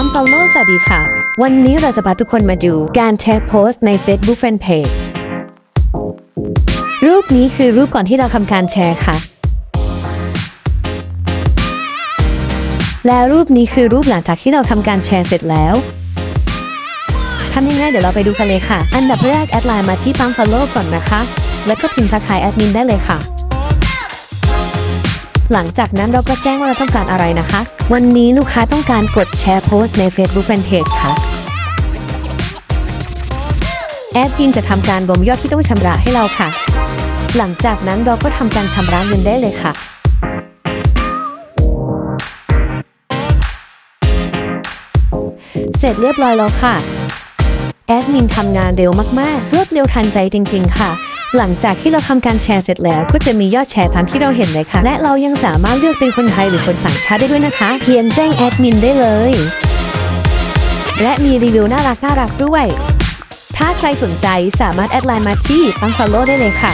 ปังฟอลโลสวัสดีค่ะ วันนี้เราจะพาทุกคนมาดูการแชร์โพสต์ใน Facebook Fanpage รูปนี้คือรูปก่อนที่เราทำการแชร์ค่ะ และรูปนี้คือรูปหลังจากที่เราทำการแชร์เสร็จแล้วทำยังไงเดี๋ยวเราไปดูกันเลยค่ะ อันดับแรกแอดไลน์มาที่ปังฟอลโล่ก่อนนะคะ แล้วก็พิมพ์ทักทายแอดมินได้เลยค่ะ หลังจากนั้นเราก็แจ้งว่าเราต้องการอะไรนะคะ วันนี้ลูกค้าต้องการกดแชร์โพสต์ใน Facebook Fanpage ค่ะ แอดมินจะทำการบ่มยอดที่ต้องชำระให้เราค่ะ หลังจากนั้นเราก็ทำการชำระเงินได้เลยค่ะเสร็จเรียบร้อยแล้วค่ะ แอดมินทำงานเร็วมาก ๆ รวดเร็วทันใจจริง ๆ ค่ะ หลังจากที่เราทำการแชร์เสร็จแล้ว ก็จะมียอดแชร์ตามที่เราเห็นเลยค่ะ และเรายังสามารถเลือกเป็นคนไทยหรือคนต่างชาติได้ด้วยนะคะ เพียงแจ้งแอดมินได้เลย และมีรีวิวน่ารักน่ารักด้วย ถ้าใครสนใจสามารถแอดไลน์มาที่ปังฟอลโล่ได้เลยค่ะ